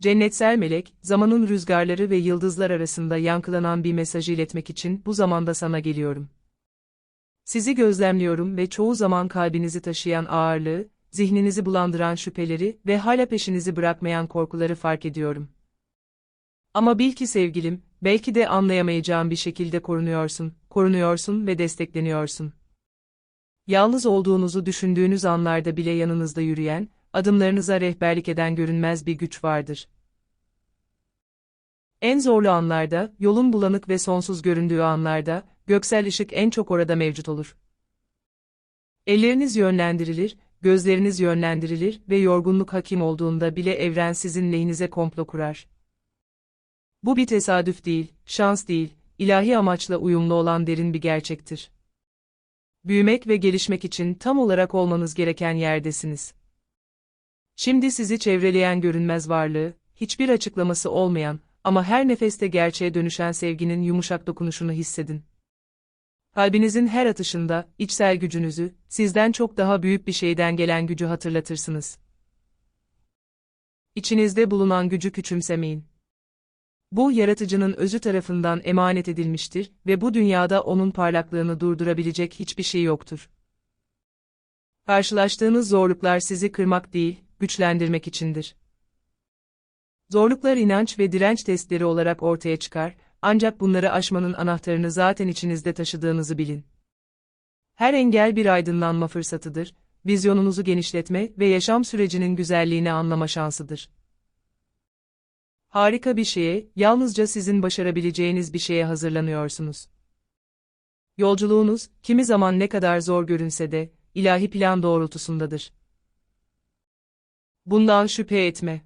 Cennetsel melek, zamanın rüzgarları ve yıldızlar arasında yankılanan bir mesajı iletmek için bu zamanda sana geliyorum. Sizi gözlemliyorum ve çoğu zaman kalbinizi taşıyan ağırlığı, zihninizi bulandıran şüpheleri ve hala peşinizi bırakmayan korkuları fark ediyorum. Ama bil ki sevgilim, belki de anlayamayacağım bir şekilde korunuyorsun, korunuyorsun ve destekleniyorsun. Yalnız olduğunuzu düşündüğünüz anlarda bile yanınızda yürüyen, adımlarınıza rehberlik eden görünmez bir güç vardır. En zorlu anlarda, yolun bulanık ve sonsuz göründüğü anlarda, göksel ışık en çok orada mevcut olur. Elleriniz yönlendirilir, gözleriniz yönlendirilir ve yorgunluk hakim olduğunda bile evren sizin lehinize komplo kurar. Bu bir tesadüf değil, şans değil, ilahi amaçla uyumlu olan derin bir gerçektir. Büyümek ve gelişmek için tam olarak olmanız gereken yerdesiniz. Şimdi sizi çevreleyen görünmez varlığı, hiçbir açıklaması olmayan ama her nefeste gerçeğe dönüşen sevginin yumuşak dokunuşunu hissedin. Kalbinizin her atışında, içsel gücünüzü, sizden çok daha büyük bir şeyden gelen gücü hatırlatırsınız. İçinizde bulunan gücü küçümsemeyin. Bu yaratıcının özü tarafından emanet edilmiştir ve bu dünyada onun parlaklığını durdurabilecek hiçbir şey yoktur. Karşılaştığınız zorluklar sizi kırmak değil, güçlendirmek içindir. Zorluklar inanç ve direnç testleri olarak ortaya çıkar, ancak bunları aşmanın anahtarını zaten içinizde taşıdığınızı bilin. Her engel bir aydınlanma fırsatıdır, vizyonunuzu genişletme ve yaşam sürecinin güzelliğini anlama şansıdır. Harika bir şeye, yalnızca sizin başarabileceğiniz bir şeye hazırlanıyorsunuz. Yolculuğunuz, kimi zaman ne kadar zor görünse de, ilahi plan doğrultusundadır. Bundan şüphe etme.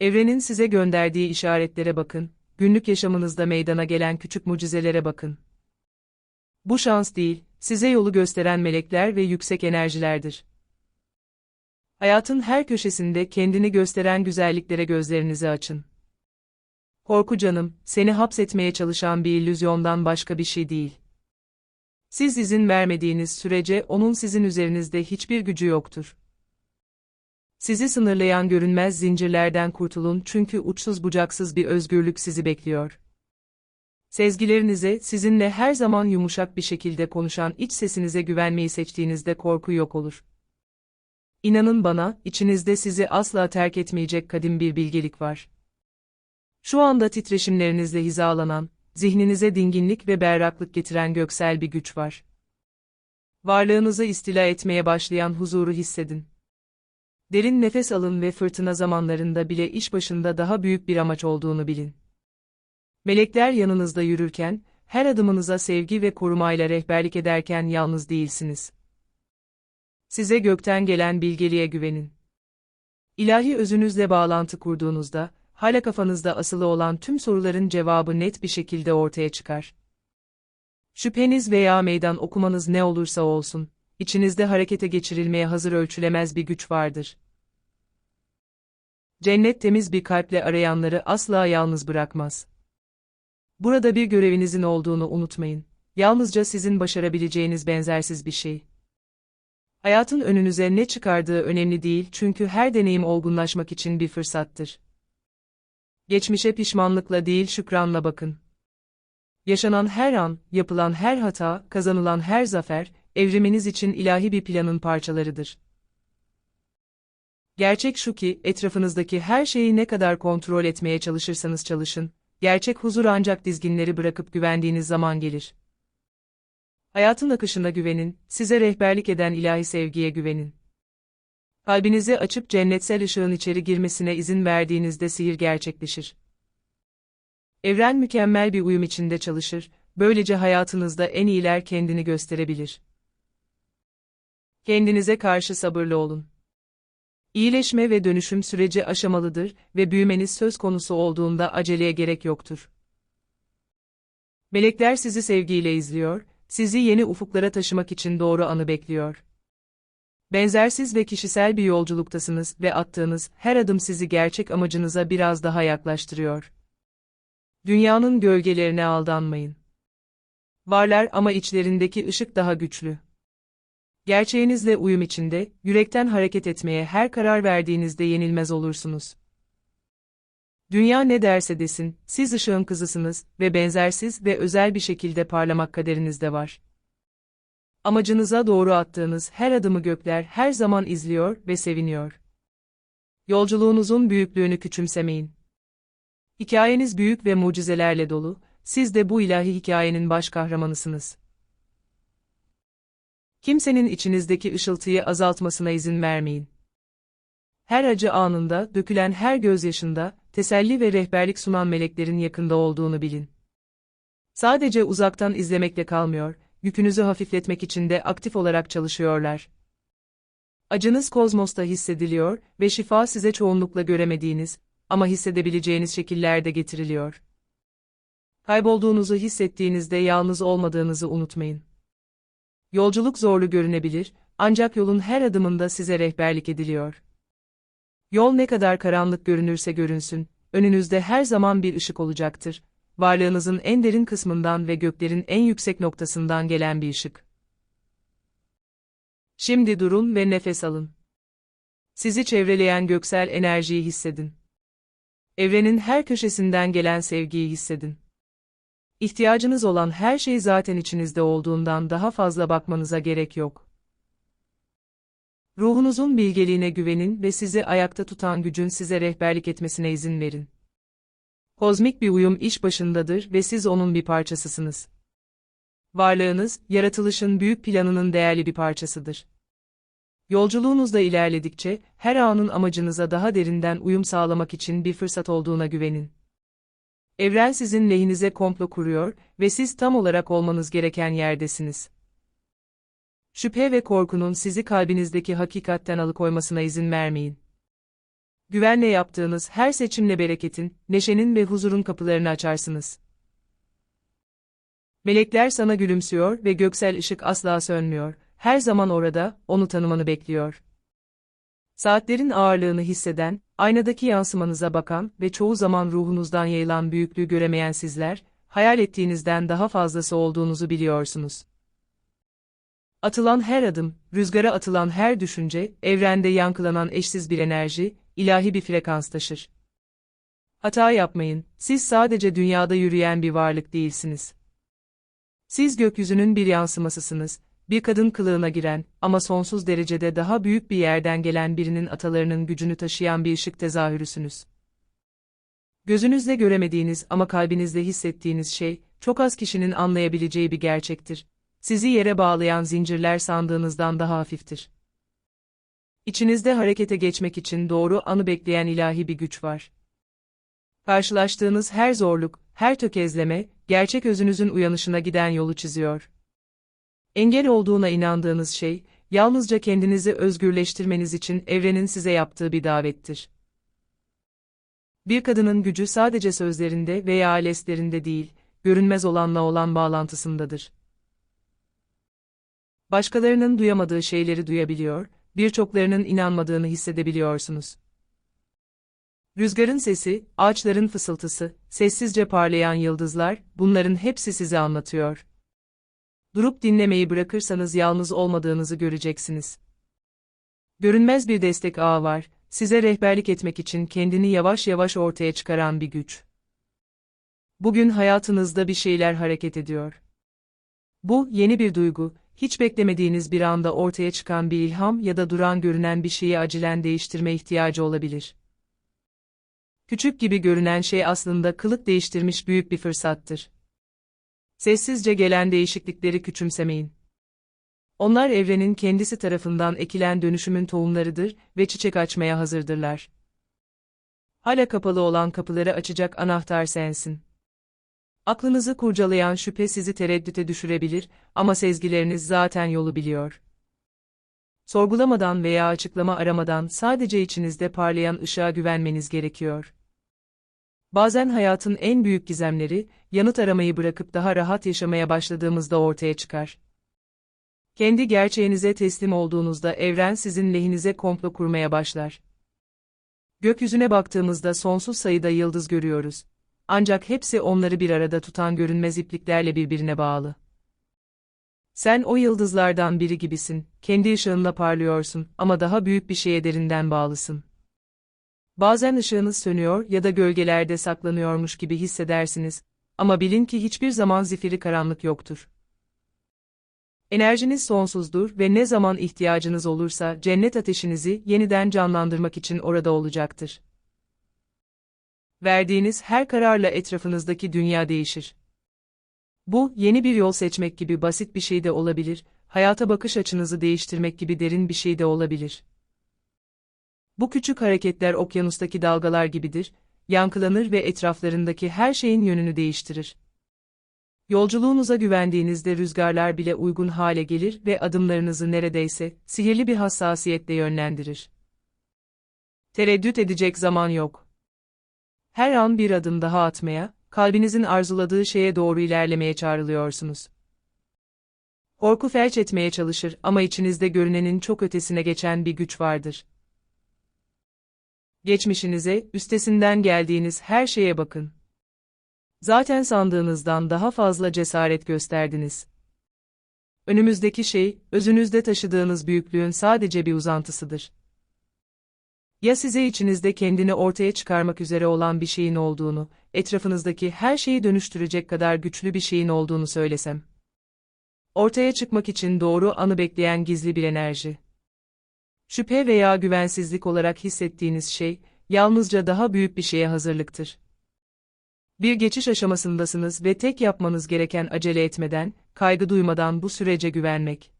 Evrenin size gönderdiği işaretlere bakın, günlük yaşamınızda meydana gelen küçük mucizelere bakın. Bu şans değil, size yolu gösteren melekler ve yüksek enerjilerdir. Hayatın her köşesinde kendini gösteren güzelliklere gözlerinizi açın. Korku canım, seni hapsetmeye çalışan bir illüzyondan başka bir şey değil. Siz izin vermediğiniz sürece onun sizin üzerinizde hiçbir gücü yoktur. Sizi sınırlayan görünmez zincirlerden kurtulun çünkü uçsuz bucaksız bir özgürlük sizi bekliyor. Sezgilerinize, sizinle her zaman yumuşak bir şekilde konuşan iç sesinize güvenmeyi seçtiğinizde korku yok olur. İnanın bana, içinizde sizi asla terk etmeyecek kadim bir bilgelik var. Şu anda titreşimlerinizle hizalanan, zihninize dinginlik ve berraklık getiren göksel bir güç var. Varlığınızı istila etmeye başlayan huzuru hissedin. Derin nefes alın ve fırtına zamanlarında bile iş başında daha büyük bir amaç olduğunu bilin. Melekler yanınızda yürürken, her adımınıza sevgi ve korumayla rehberlik ederken yalnız değilsiniz. Size gökten gelen bilgeliğe güvenin. İlahi özünüzle bağlantı kurduğunuzda, hala kafanızda asılı olan tüm soruların cevabı net bir şekilde ortaya çıkar. Şüpheniz veya meydan okumanız ne olursa olsun, içinizde harekete geçirilmeye hazır ölçülemez bir güç vardır. Cennet temiz bir kalple arayanları asla yalnız bırakmaz. Burada bir görevinizin olduğunu unutmayın. Yalnızca sizin başarabileceğiniz benzersiz bir şey. Hayatın önünüze ne çıkardığı önemli değil çünkü her deneyim olgunlaşmak için bir fırsattır. Geçmişe pişmanlıkla değil şükranla bakın. Yaşanan her an, yapılan her hata, kazanılan her zafer, evriminiz için ilahi bir planın parçalarıdır. Gerçek şu ki, etrafınızdaki her şeyi ne kadar kontrol etmeye çalışırsanız çalışın, gerçek huzur ancak dizginleri bırakıp güvendiğiniz zaman gelir. Hayatın akışına güvenin, size rehberlik eden ilahi sevgiye güvenin. Kalbinizi açıp cennetsel ışığın içeri girmesine izin verdiğinizde sihir gerçekleşir. Evren mükemmel bir uyum içinde çalışır, böylece hayatınızda en iyiler kendini gösterebilir. Kendinize karşı sabırlı olun. İyileşme ve dönüşüm süreci aşamalıdır ve büyümeniz söz konusu olduğunda aceleye gerek yoktur. Melekler sizi sevgiyle izliyor, sizi yeni ufuklara taşımak için doğru anı bekliyor. Benzersiz ve kişisel bir yolculuktasınız ve attığınız her adım sizi gerçek amacınıza biraz daha yaklaştırıyor. Dünyanın gölgelerine aldanmayın. Varlar ama içlerindeki ışık daha güçlü. Gerçeğinizle uyum içinde, yürekten hareket etmeye her karar verdiğinizde yenilmez olursunuz. Dünya ne derse desin, siz ışığın kızısınız ve benzersiz ve özel bir şekilde parlamak kaderinizde var. Amacınıza doğru attığınız her adımı gökler her zaman izliyor ve seviniyor. Yolculuğunuzun büyüklüğünü küçümsemeyin. Hikayeniz büyük ve mucizelerle dolu, siz de bu ilahi hikayenin baş kahramanısınız. Kimsenin içinizdeki ışıltıyı azaltmasına izin vermeyin. Her acı anında, dökülen her gözyaşında, teselli ve rehberlik sunan meleklerin yakında olduğunu bilin. Sadece uzaktan izlemekle kalmıyor, yükünüzü hafifletmek için de aktif olarak çalışıyorlar. Acınız kozmosta hissediliyor ve şifa size çoğunlukla göremediğiniz ama hissedebileceğiniz şekillerde getiriliyor. Kaybolduğunuzu hissettiğinizde yalnız olmadığınızı unutmayın. Yolculuk zorlu görünebilir, ancak yolun her adımında size rehberlik ediliyor. Yol ne kadar karanlık görünürse görünsün, önünüzde her zaman bir ışık olacaktır. Varlığınızın en derin kısmından ve göklerin en yüksek noktasından gelen bir ışık. Şimdi durun ve nefes alın. Sizi çevreleyen göksel enerjiyi hissedin. Evrenin her köşesinden gelen sevgiyi hissedin. İhtiyacınız olan her şey zaten içinizde olduğundan daha fazla bakmanıza gerek yok. Ruhunuzun bilgeliğine güvenin ve sizi ayakta tutan gücün size rehberlik etmesine izin verin. Kozmik bir uyum iş başındadır ve siz onun bir parçasısınız. Varlığınız, yaratılışın büyük planının değerli bir parçasıdır. Yolculuğunuzda ilerledikçe, her anın amacınıza daha derinden uyum sağlamak için bir fırsat olduğuna güvenin. Evren sizin lehinize komplo kuruyor ve siz tam olarak olmanız gereken yerdesiniz. Şüphe ve korkunun sizi kalbinizdeki hakikatten alıkoymasına izin vermeyin. Güvenle yaptığınız her seçimle bereketin, neşenin ve huzurun kapılarını açarsınız. Melekler sana gülümsüyor ve göksel ışık asla sönmüyor. Her zaman orada, onu tanımanı bekliyor. Saatlerin ağırlığını hisseden, aynadaki yansımanıza bakan ve çoğu zaman ruhunuzdan yayılan büyüklüğü göremeyen sizler, hayal ettiğinizden daha fazlası olduğunuzu biliyorsunuz. Atılan her adım, rüzgara atılan her düşünce, evrende yankılanan eşsiz bir enerji, ilahi bir frekans taşır. Hata yapmayın, siz sadece dünyada yürüyen bir varlık değilsiniz. Siz gökyüzünün bir yansımasısınız, bir kadın kılığına giren ama sonsuz derecede daha büyük bir yerden gelen birinin atalarının gücünü taşıyan bir ışık tezahürüsünüz. Gözünüzle göremediğiniz ama kalbinizde hissettiğiniz şey, çok az kişinin anlayabileceği bir gerçektir. Sizi yere bağlayan zincirler sandığınızdan daha hafiftir. İçinizde harekete geçmek için doğru anı bekleyen ilahi bir güç var. Karşılaştığınız her zorluk, her tökezleme, gerçek özünüzün uyanışına giden yolu çiziyor. Engel olduğuna inandığınız şey, yalnızca kendinizi özgürleştirmeniz için evrenin size yaptığı bir davettir. Bir kadının gücü sadece sözlerinde veya aleslerinde değil, görünmez olanla olan bağlantısındadır. Başkalarının duyamadığı şeyleri duyabiliyor, birçoklarının inanmadığını hissedebiliyorsunuz. Rüzgarın sesi, ağaçların fısıltısı, sessizce parlayan yıldızlar, bunların hepsi size anlatıyor. Durup dinlemeyi bırakırsanız yalnız olmadığınızı göreceksiniz. Görünmez bir destek ağı var, size rehberlik etmek için kendini yavaş yavaş ortaya çıkaran bir güç. Bugün hayatınızda bir şeyler hareket ediyor. Bu, yeni bir duygu, hiç beklemediğiniz bir anda ortaya çıkan bir ilham ya da duran görünen bir şeyi acilen değiştirme ihtiyacı olabilir. Küçük gibi görünen şey aslında kılık değiştirmiş büyük bir fırsattır. Sessizce gelen değişiklikleri küçümsemeyin. Onlar evrenin kendisi tarafından ekilen dönüşümün tohumlarıdır ve çiçek açmaya hazırdırlar. Hala kapalı olan kapıları açacak anahtar sensin. Aklınızı kurcalayan şüphe sizi tereddüte düşürebilir ama sezgileriniz zaten yolu biliyor. Sorgulamadan veya açıklama aramadan sadece içinizde parlayan ışığa güvenmeniz gerekiyor. Bazen hayatın en büyük gizemleri, yanıt aramayı bırakıp daha rahat yaşamaya başladığımızda ortaya çıkar. Kendi gerçeğinize teslim olduğunuzda evren sizin lehinize komplo kurmaya başlar. Gökyüzüne baktığımızda sonsuz sayıda yıldız görüyoruz. Ancak hepsi onları bir arada tutan görünmez ipliklerle birbirine bağlı. Sen o yıldızlardan biri gibisin, kendi ışığınla parlıyorsun ama daha büyük bir şeye derinden bağlısın. Bazen ışığınız sönüyor ya da gölgelerde saklanıyormuş gibi hissedersiniz, ama bilin ki hiçbir zaman zifiri karanlık yoktur. Enerjiniz sonsuzdur ve ne zaman ihtiyacınız olursa cennet ateşinizi yeniden canlandırmak için orada olacaktır. Verdiğiniz her kararla etrafınızdaki dünya değişir. Bu, yeni bir yol seçmek gibi basit bir şey de olabilir, hayata bakış açınızı değiştirmek gibi derin bir şey de olabilir. Bu küçük hareketler okyanustaki dalgalar gibidir, yankılanır ve etraflarındaki her şeyin yönünü değiştirir. Yolculuğunuza güvendiğinizde rüzgarlar bile uygun hale gelir ve adımlarınızı neredeyse sihirli bir hassasiyetle yönlendirir. Tereddüt edecek zaman yok. Her an bir adım daha atmaya, kalbinizin arzuladığı şeye doğru ilerlemeye çağrılıyorsunuz. Korku felç etmeye çalışır ama içinizde görünenin çok ötesine geçen bir güç vardır. Geçmişinize, üstesinden geldiğiniz her şeye bakın. Zaten sandığınızdan daha fazla cesaret gösterdiniz. Önümüzdeki şey, özünüzde taşıdığınız büyüklüğün sadece bir uzantısıdır. Ya size içinizde kendini ortaya çıkarmak üzere olan bir şeyin olduğunu, etrafınızdaki her şeyi dönüştürecek kadar güçlü bir şeyin olduğunu söylesem. Ortaya çıkmak için doğru anı bekleyen gizli bir enerji. Şüphe veya güvensizlik olarak hissettiğiniz şey, yalnızca daha büyük bir şeye hazırlıktır. Bir geçiş aşamasındasınız ve tek yapmanız gereken acele etmeden, kaygı duymadan bu sürece güvenmek.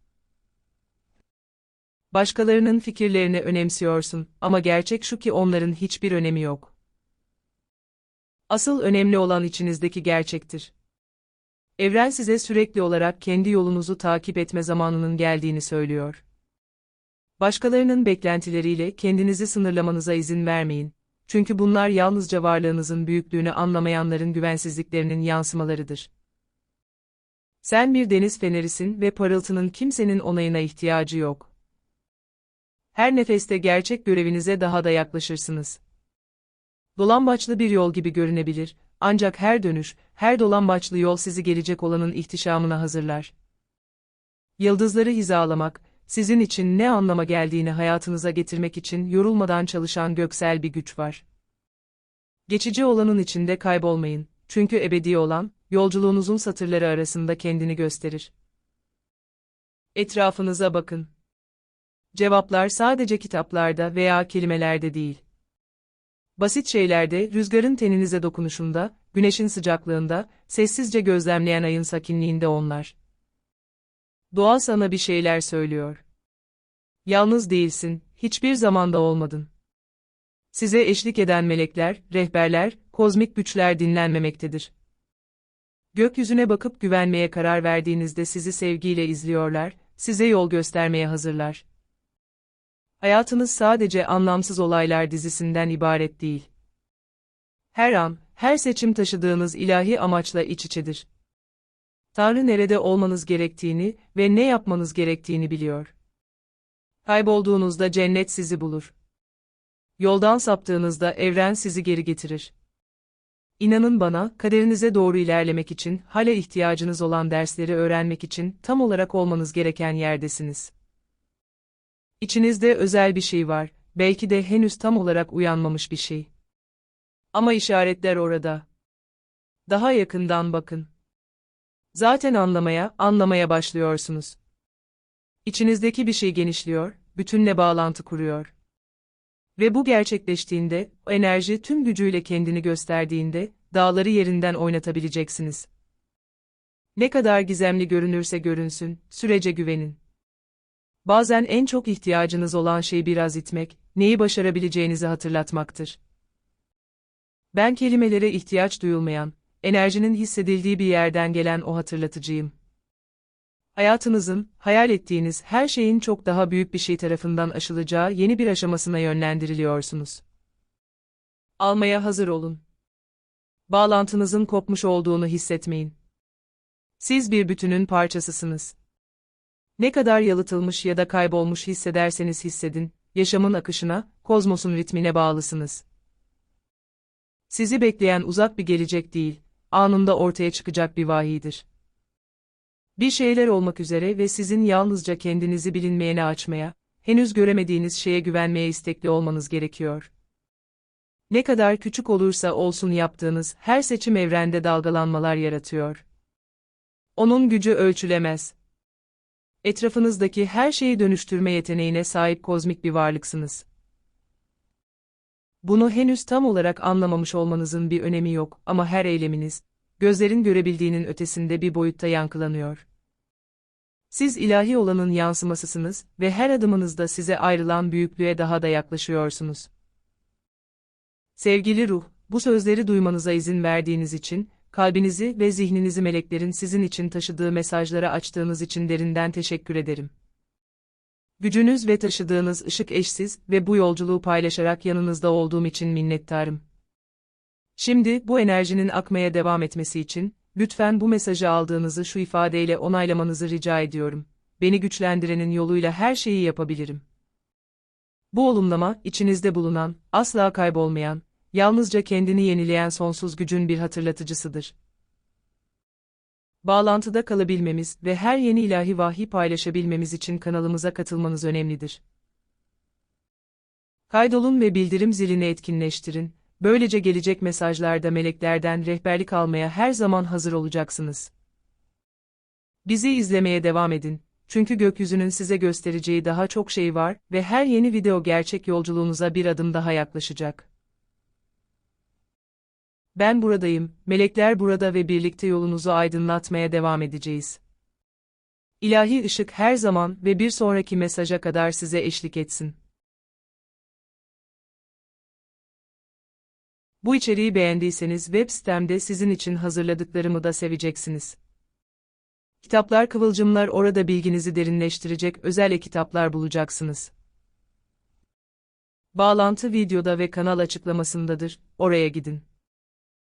Başkalarının fikirlerini önemsiyorsun ama gerçek şu ki onların hiçbir önemi yok. Asıl önemli olan içinizdeki gerçektir. Evren size sürekli olarak kendi yolunuzu takip etme zamanının geldiğini söylüyor. Başkalarının beklentileriyle kendinizi sınırlamanıza izin vermeyin. Çünkü bunlar yalnızca varlığınızın büyüklüğünü anlamayanların güvensizliklerinin yansımalarıdır. Sen bir deniz fenerisin ve parıltının kimsenin onayına ihtiyacı yok. Her nefeste gerçek görevinize daha da yaklaşırsınız. Dolambaçlı bir yol gibi görünebilir, ancak her dönüş, her dolambaçlı yol sizi gelecek olanın ihtişamına hazırlar. Yıldızları hizalamak, sizin için ne anlama geldiğini hayatınıza getirmek için yorulmadan çalışan göksel bir güç var. Geçici olanın içinde kaybolmayın, çünkü ebedi olan, yolculuğunuzun satırları arasında kendini gösterir. Etrafınıza bakın. Cevaplar sadece kitaplarda veya kelimelerde değil. Basit şeylerde, rüzgarın teninize dokunuşunda, güneşin sıcaklığında, sessizce gözlemleyen ayın sakinliğinde onlar. Doğa sana bir şeyler söylüyor. Yalnız değilsin, hiçbir zamanda olmadın. Size eşlik eden melekler, rehberler, kozmik güçler dinlenmemektedir. Gökyüzüne bakıp güvenmeye karar verdiğinizde sizi sevgiyle izliyorlar, size yol göstermeye hazırlar. Hayatınız sadece anlamsız olaylar dizisinden ibaret değil. Her an, her seçim taşıdığınız ilahi amaçla iç içedir. Tanrı nerede olmanız gerektiğini ve ne yapmanız gerektiğini biliyor. Kaybolduğunuzda cennet sizi bulur. Yoldan saptığınızda evren sizi geri getirir. İnanın bana, kaderinize doğru ilerlemek için, hala ihtiyacınız olan dersleri öğrenmek için tam olarak olmanız gereken yerdesiniz. İçinizde özel bir şey var, belki de henüz tam olarak uyanmamış bir şey. Ama işaretler orada. Daha yakından bakın. Zaten anlamaya, anlamaya başlıyorsunuz. İçinizdeki bir şey genişliyor, bütünle bağlantı kuruyor. Ve bu gerçekleştiğinde, o enerji tüm gücüyle kendini gösterdiğinde, dağları yerinden oynatabileceksiniz. Ne kadar gizemli görünürse görünsün, sürece güvenin. Bazen en çok ihtiyacınız olan şey biraz itmek, neyi başarabileceğinizi hatırlatmaktır. Ben kelimelere ihtiyaç duyulmayan, enerjinin hissedildiği bir yerden gelen o hatırlatıcıyım. Hayatınızın, hayal ettiğiniz her şeyin çok daha büyük bir şey tarafından aşılacağı yeni bir aşamasına yönlendiriliyorsunuz. Almaya hazır olun. Bağlantınızın kopmuş olduğunu hissetmeyin. Siz bir bütünün parçasısınız. Ne kadar yalıtılmış ya da kaybolmuş hissederseniz hissedin, yaşamın akışına, kozmosun ritmine bağlısınız. Sizi bekleyen uzak bir gelecek değil, anında ortaya çıkacak bir vahidir. Bir şeyler olmak üzere ve sizin yalnızca kendinizi bilinmeyene açmaya, henüz göremediğiniz şeye güvenmeye istekli olmanız gerekiyor. Ne kadar küçük olursa olsun yaptığınız her seçim evrende dalgalanmalar yaratıyor. Onun gücü ölçülemez. Etrafınızdaki her şeyi dönüştürme yeteneğine sahip kozmik bir varlıksınız. Bunu henüz tam olarak anlamamış olmanızın bir önemi yok ama her eyleminiz, gözlerin görebildiğinin ötesinde bir boyutta yankılanıyor. Siz ilahi olanın yansımasısınız ve her adımınızda size ayrılan büyüklüğe daha da yaklaşıyorsunuz. Sevgili ruh, bu sözleri duymanıza izin verdiğiniz için, kalbinizi ve zihninizi meleklerin sizin için taşıdığı mesajlara açtığınız için derinden teşekkür ederim. Gücünüz ve taşıdığınız ışık eşsiz ve bu yolculuğu paylaşarak yanınızda olduğum için minnettarım. Şimdi bu enerjinin akmaya devam etmesi için, lütfen bu mesajı aldığınızı şu ifadeyle onaylamanızı rica ediyorum. Beni güçlendirenin yoluyla her şeyi yapabilirim. Bu olumlama, içinizde bulunan, asla kaybolmayan, yalnızca kendini yenileyen sonsuz gücün bir hatırlatıcısıdır. Bağlantıda kalabilmemiz ve her yeni ilahi vahiy paylaşabilmemiz için kanalımıza katılmanız önemlidir. Kaydolun ve bildirim zilini etkinleştirin, böylece gelecek mesajlarda meleklerden rehberlik almaya her zaman hazır olacaksınız. Bizi izlemeye devam edin, çünkü gökyüzünün size göstereceği daha çok şey var ve her yeni video gerçek yolculuğunuza bir adım daha yaklaşacak. Ben buradayım, melekler burada ve birlikte yolunuzu aydınlatmaya devam edeceğiz. İlahi ışık her zaman ve bir sonraki mesaja kadar size eşlik etsin. Bu içeriği beğendiyseniz web sitemde sizin için hazırladıklarımı da seveceksiniz. Kitaplar Kıvılcımlar orada bilginizi derinleştirecek özel e-kitaplar bulacaksınız. Bağlantı videoda ve kanal açıklamasındadır, oraya gidin.